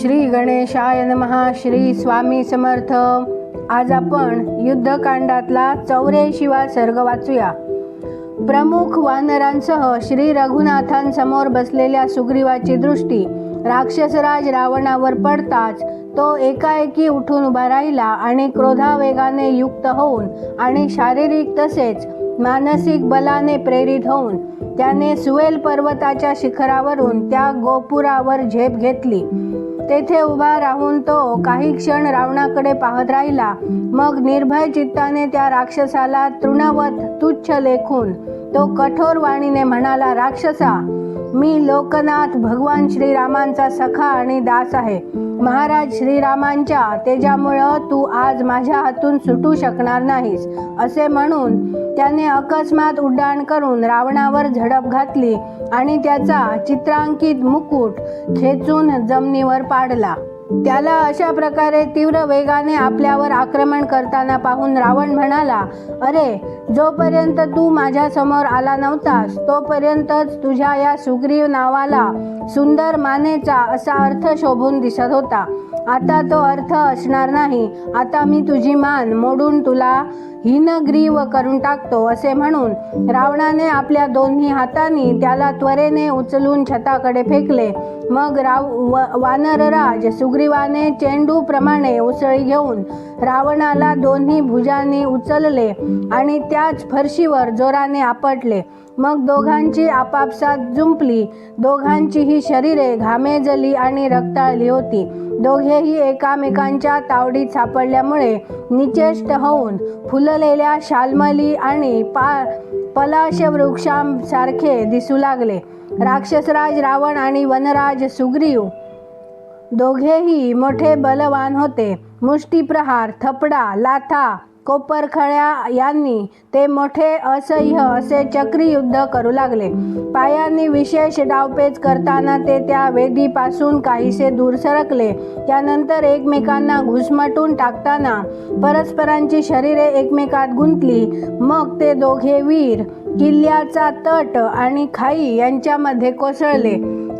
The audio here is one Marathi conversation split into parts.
श्री गणेशाय नमहा श्री स्वामी समर्थ. आज आपण युद्धकांडातला चौऱ्याऐंशीवा सर्ग वाचूया. प्रमुख वानरांसह श्री रघुनाथांसमोर बसलेल्या सुग्रीवाची दृष्टी राक्षसराज रावणावर पडताच तो एकाएकी उठून उभा राहिला आणि क्रोधावेगाने युक्त होऊन आणि शारीरिक तसेच मानसिक बलाने प्रेरित होऊन त्याने सुवेल पर्वताच्या शिखरावरून त्या गोपुरावर झेप घेतली. तेथे उभा राहून तो काही क्षण रावणाकडे पाहत राहिला. मग निर्भय चित्ताने त्या राक्षसाला तृणवत तुच्छ लेखून तो कठोर वाणीने म्हणाला राक्षसा मी लोकनाथ भगवान श्रीरामांचा सखा आणि दास आहे. महाराज श्रीरामांच्या तेजामुळं तू आज माझ्या हातून सुटू शकणार नाहीस असे म्हणून त्याने अकस्मात उड्डाण करून रावणावर झडप घातली आणि त्याचा चित्रांकित मुकुट खेचून जमिनीवर पाडला. त्याला अशा प्रकारे तीव्र वेगाने आपल्यावर आक्रमण करताना पाहून रावण म्हणाला अरे जोपर्यंत तू माझ्यासमोर आला नव्हतास तोपर्यंतच तुझ्या या सुग्रीव नावाला सुंदर मानेचा असा अर्थ शोभून दिसत होता. आता तो अर्थ असणार नाही. आता मी तुझी मान मोडून तुला हिनग्रीव करून टाकतो असे म्हणून रावणाने आपल्या दोन्ही हातांनी त्याला त्वरेने उचलून छताकडे फेकले. मग राव व वानरराज सुग्रीवाने चेंडूप्रमाणे उसळी घेऊन रावणाला दोन्ही भुजांनी उचलले आणि त्याच फरशीवर जोराने आपटले. मग दोघांची आपापसात जुंपली. दोघांचीही शरीरे घामेजली आणि रक्ताळली होती. दोघेही एकामेकांच्या तावडीत सापडल्यामुळे निचेष्ट होऊन फुललेल्या शाल्मली आणि पा पलाश वृक्षांसारखे दिसू लागले. राक्षसराज रावण आणि वनराज सुग्रीव दोघेही मोठे बलवान होते. मुष्टीप्रहार थपडा लाथा कोपरखळ्या यांनी ते मोठे असह्य असे चक्री युद्ध करू लागले. पायांनी विशेष डावपेच करताना ते त्या वेदीपासून काहीसे दूर सरकले. त्यानंतर एकमेकांना घुसमटून टाकताना परस्परांची शरीरे एकमेकात गुंतली. मग ते दोघे वीर किल्ल्याचा तट आणि खाई यांच्यामध्ये कोसळले.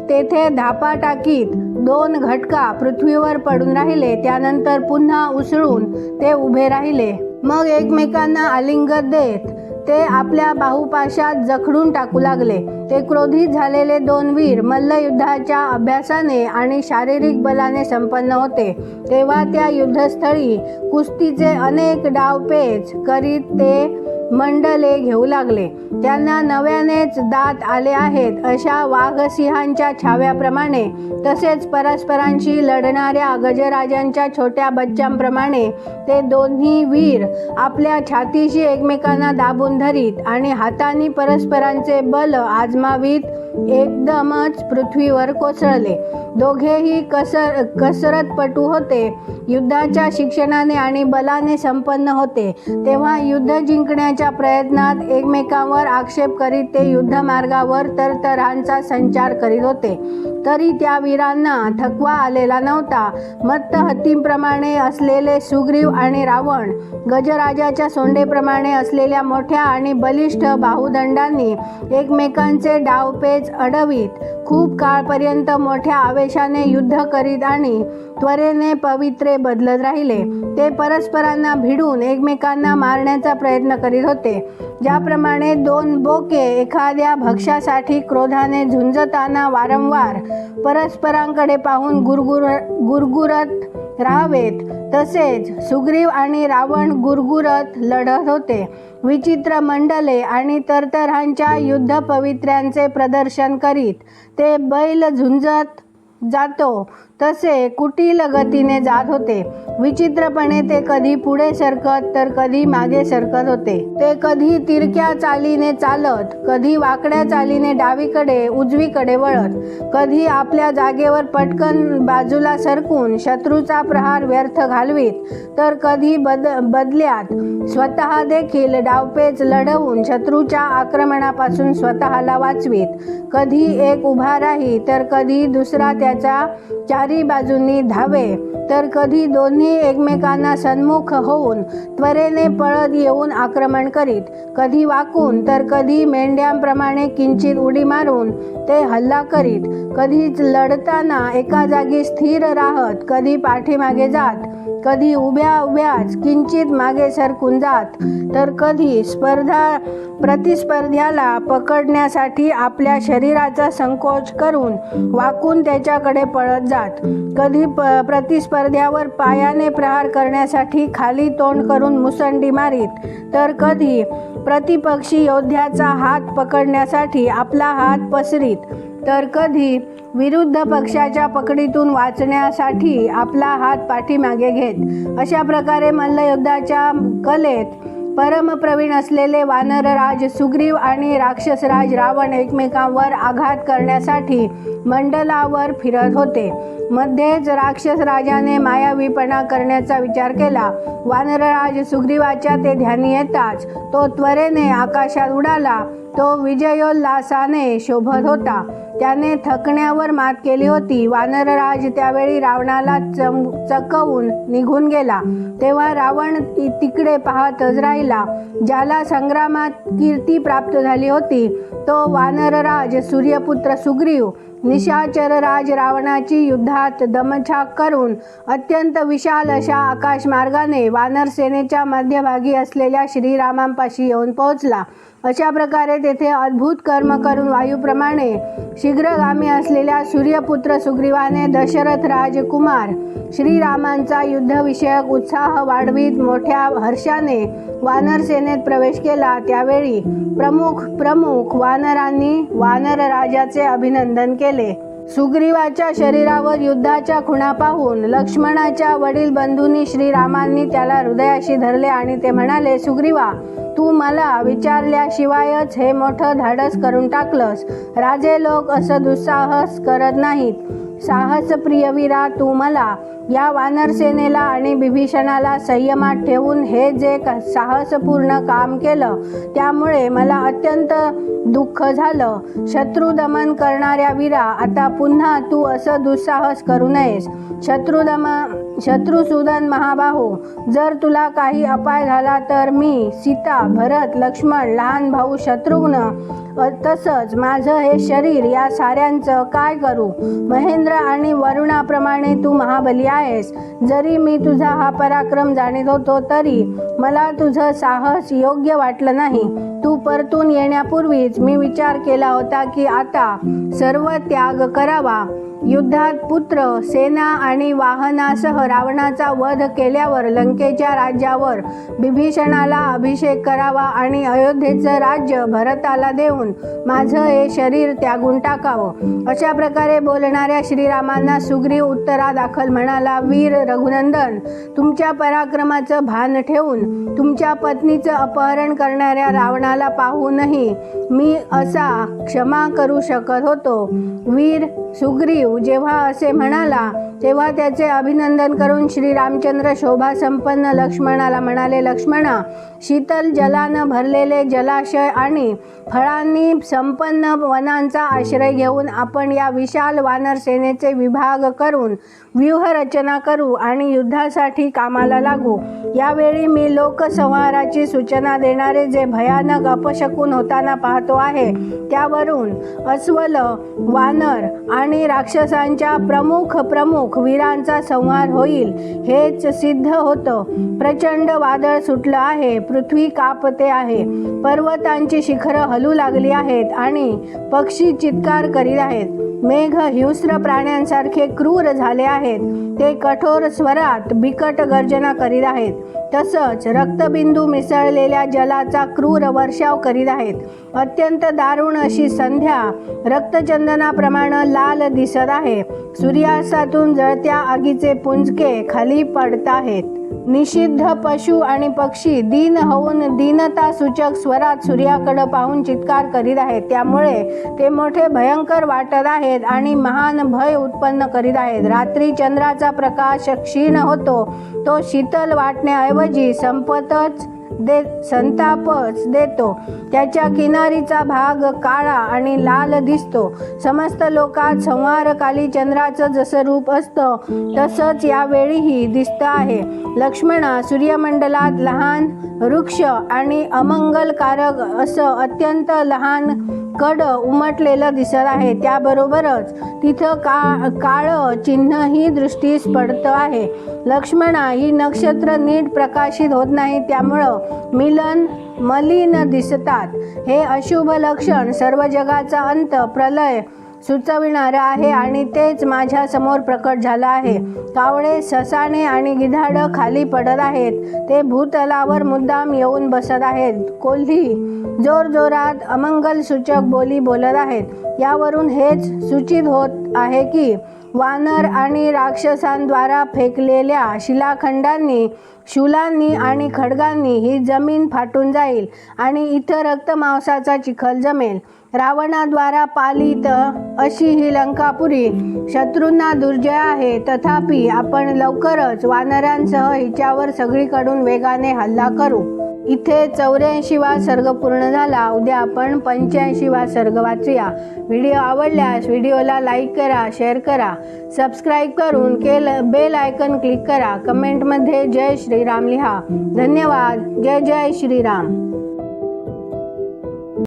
तेथे धापा टाकीत दोन घटका पृथ्वीवर पडून राहिले त्यानंतर पुन्हा उसळून ते उभे राहिले. मग एकमेकांना आलिंगत देत ते आपल्या बाहुपाशात जखडून टाकू लागले. ते क्रोधित झालेले दोन वीर मल्लयुद्धाच्या अभ्यासाने आणि शारीरिक बलाने संपन्न होते. तेव्हा त्या युद्धस्थळी कुस्तीचे अनेक डावपेच करीत ते मंडले घेऊ लागले. त्यांना नव्यानेच दात आले आहेत. अशा वाघसिंहांच्या छाव्याप्रमाणे तसेच परस्परांशी लढणाऱ्या गजराजांच्या छोट्या बच्चांप्रमाणे ते दोन्ही वीर आपल्या छातीशी एकमेकांना दाबून धरीत आणि हातांनी परस्परांचे बल आजमावीत एकदमच पृथ्वीवर कोसळले. दोघेही कसर कसरतपटू होते. युद्धाच्या शिक्षणाने आणि बलाने संपन्न होते. तेव्हा युद्ध जिंकण्याच्या प्रयत्नात एकमेकांवर आक्षेप करीत ते युद्धमार्गावर तरतरांचा संचार करीत होते. तरी त्या वीरांना थकवा आलेला नव्हता. मत्त हत्तींप्रमाणे असलेले सुग्रीव आणि रावण गजराजाच्या सोंडेप्रमाणे असलेल्या मोठ्या आणि बलिष्ठ बाहुदंडांनी एकमेकांचे डावपेच अडवीत. खूप काळपर्यंत मोठ्या आवेशाने युद्ध करीत आणि त्वरेने पवित्रे बदलत राहिले. ते परस्परांना भिडून एकमेकांना मारण्याचा प्रयत्न करीत होते. ज्याप्रमाणे दोन बोके एखाद्या भक्ष्यासाठी क्रोधाने झुंजताना वारंवार परस्परांकडे पाहून गुरगुर गुरगुरत राहावेत तसेच सुग्रीव आणि रावण गुरगुरत लढत होते. विचित्र मंडले आणि तरतरांच्या युद्ध पवित्र्यांचे प्रदर्शन करीत ते बैल झुंजत जातो. तसे कुटील गतीने जात होते. विचित्रपणे ते कधी पुढे सरकत तर कधी मागे सरकत होते. ते कधी तिरक्या चालीने चालत कधी वाकड्या चालीने डावीकडे उजवीकडे वळत कधी आपल्या जागेवर पटकन बाजूला सरकून शत्रूचा प्रहार व्यर्थ घालवीत तर कधी बद बदल्यात स्वतः देखील डावपेच लढवून शत्रूच्या आक्रमणापासून स्वतःला वाचवीत. कधी एक उभा राही तर कधी दुसरा त्याचा चारी बाजूंनी धावे तर कधी दोन्ही एकमेकांना सन्मुख होऊन त्वरेने पळत येऊन आक्रमण करीत कधी वाकून तर कधी मेंढ्यांप्रमाणे किंचित उडी मारून ते हल्ला करीत कधीच लढताना एका जागी स्थिर राहत कधी पाठीमागे जात कधी उभ्या उभ्याच किंचित मागे सरकून जात तर कधी स्पर्धा प्रतिस्पर्ध्याला पकडण्यासाठी आपल्या शरीराचा संकोच करून वाकून त्याच्याकडे पळत जात. कधी प प्रतिस्पर्ध्यावर पायाने प्रहार करण्यासाठी खाली तोंड करून मुसंडी मारीत तर कधी प्रतिपक्षी योद्ध्याचा हात पकडण्यासाठी आपला हात पसरीत तर कधी विरुद्ध पक्षाच्या पकडीतून वाचण्यासाठी आपला हात पाठीमागे घेत. अशा प्रकारे मल्लयुद्धाच्या कलेत परमप्रवीण असलेले वानरराज सुग्रीव आणि राक्षसराज रावण एकमेकांवर आघात करण्यासाठी मंडलावर फिरत होते. मध्येच राक्षस राजाने मायावीपणा करण्याचा विचार केला. वानरराज सुग्रीवाच्या ते ध्यानी येताच तो त्वरेने आकाशात उडाला. तो विजयोल्लासाने शोभत होता. त्याने थकण्यावर मात केली होती. वानरराज त्यावेळी रावणाला चम चकवून निघून गेला. तेव्हा रावण तिकडे पाहतच राहिला ज्याला संग्रामात कीर्ती प्राप्त झाली होती तो वानरराज सूर्यपुत्र सुग्रीव निशाचर राज रावणाची युद्धात दमछाक करून अत्यंत विशाल अशा आकाशमार्गाने वानर सेनेच्या मध्यभागी असलेल्या श्रीरामांपाशी येऊन पोहोचला. अशा प्रकारे तेथे अद्भुत कर्म करून वायूप्रमाणे शीघ्रगामी असलेल्या सूर्यपुत्र सुग्रीवाने दशरथ राजकुमार श्रीरामांचा युद्धविषयक उत्साह वाढवीत मोठ्या हर्षाने वानर सेनेत प्रवेश केला. त्यावेळी प्रमुख प्रमुख वानरांनी वानर राजाचे अभिनंदन केले. सुग्रीवाच्या शरीरावर युद्धाच्या खुणा पाहून लक्ष्मणाच्या वडील बंधूंनी श्रीरामांनी त्याला हृदयाशी धरले आणि ते म्हणाले सुग्रीवा तू मला विचारल्याशिवायच हे मोठं धाडस करून टाकलंस. राजे लोक असं दुस्साहस करत नाहीत. साहस प्रियवीरा तू मला या वानरसेनेला आणि बिभीषणाला संयमात ठेवून हे जे क- साहसपूर्ण काम केलं त्यामुळे मला अत्यंत दुःख झालं. शत्रू दमन करणाऱ्या वीरा आता पुन्हा तू असं दुस्साहस करू नयेस. शत्रुदम शत्रुसूदन महाबाहू जर तुला काही अपाय झाला तर मी सीता भरत लक्ष्मण लहान भाऊ शत्रुघ्न तसंच माझं हे शरीर या साऱ्यांचं काय करू? महेंद्र आणि वरुणाप्रमाणे तू महाबली आहेस. जरी मी तुझा हा पराक्रम जाणीत होतो तरी मला तुझं साहस योग्य वाटलं नाही. तू परतून येण्यापूर्वीच मी विचार केला होता की आता सर्व त्याग करावा. युद्धात पुत्र सेना आणि वाहनासह रावणाचा वध केल्यावर लंकेच्या राज्यावर बिभीषणाला अभिषेक करावा आणि अयोध्येचं राज्य भरताला देऊन माझं हे शरीर त्यागून टाकावं. अशा प्रकारे बोलणाऱ्या श्रीरामांना सुग्रीव उत्तरादाखल म्हणाला वीर रघुनंदन तुमच्या पराक्रमाचं भान ठेवून तुमच्या पत्नीचं अपहरण करणाऱ्या रावणाला पाहूनही मी असा क्षमा करू शकत होतो. वीर सुग्रीव जेव्हा असे म्हणाला तेव्हा त्याचे अभिनंदन करून श्री रामचंद्र शोभा संपन्न लक्ष्मणाला म्हणाले लक्ष्मणा शीतल जलानं भरलेले जलाशय आणि फळांनी संपन्न वनांचा आश्रय घेऊन आपण या विशाल वानर सेनेचे विभाग करून व्यूहरचना करू आणि युद्धासाठी कामाला लागू. यावेळी मी लोकसंहाराची सूचना देणारे जे भयानक अपशकून होताना पाहतो आहे त्यावरून अस्वल वानर आणि राक्ष राक्षसांच्या प्रमुख प्रमुख वीरांचा संहार होईल हेच सिद्ध होतं. प्रचंड वादळ सुटलं आहे पृथ्वी कापते आहे. पर्वतांची शिखरं हलू लागली आहेत आणि पक्षी चित्कार करीत आहेत. मेघ हिंस्र प्राण्यांसारखे क्रूर झाले आहेत. ते कठोर स्वरात बिकट गर्जना करीत आहेत. तसंच रक्तबिंदू मिसळलेल्या जलाचा क्रूर वर्षाव करीत आहेत. अत्यंत दारुण अशी संध्या रक्तचंदनाप्रमाणे लाल दिसत आहे. सूर्यास्तातून जळत्या आगीचे पुंजके खाली पडत आहेत. निषिद्ध पशु आणि पक्षी दीन होऊन दीनता सूचक स्वरात सूर्याकडे पाहून चित्कार करीत आहेत. त्यामुळे ते मोठे भयंकर वाटत आहेत आणि महान भय उत्पन्न करीत आहेत. रात्री चंद्राचा प्रकाश क्षीण होतो. तो शीतल वाटण्याऐवजी संपतच दे संतापच देतो. त्याच्या किनारीचा भाग काळा आणि लाल दिसतो. समस्त लोकात संवारकाली चंद्राचं जसं रूप असतं तसंच यावेळीही दिसतं आहे. लक्ष्मणा सूर्यमंडलात लहान वृक्ष आणि अमंगलकारक असं अत्यंत लहान कड उमटलेलं दिसत आहे. त्याबरोबरच तिथं का काळं चिन्हही दृष्टीस पडतं आहे. लक्ष्मणा ही नक्षत्र नीट प्रकाशित होत नाही त्यामुळं मिलन मलिन दिसतात. हे अशुभ लक्षण सर्व जगाचा अंत प्रलय सुचविणारं आहे आणि तेच माझ्यासमोर प्रकट झालं आहे. कावळे ससाणे आणि गिधाडं खाली पडत आहेत. ते भूतलावर मुद्दाम येऊन बसत आहेत. कोल्ही जोरजोरात अमंगल सूचक बोली बोलत आहेत. यावरून हेच सूचित होत आहे की वानर आणि राक्षसांद्वारा फेकलेल्या शिलाखंडांनी शूलांनी आणि खडगांनी ही जमीन फाटून जाईल आणि इथं रक्तमांसाचा चिखल जमेल. रावणाद्वारा पालित अशी ही लंकापुरी शत्रूंना दुर्जय आहे. तथापि आपण लवकरच वानरांसह हिच्यावर सगळीकडून वेगाने हल्ला करू. इथे चौऱ्याऐंशीवा सर्ग पूर्ण झाला. उद्या आपण पंच्याऐंशीवा सर्ग वाचूया. व्हिडिओ आवडल्यास व्हिडिओला लाईक करा शेअर करा सबस्क्राईब करून केल बेल आयकन क्लिक करा. कमेंटमध्ये जय श्रीराम लिहा. धन्यवाद. जय जय श्रीराम.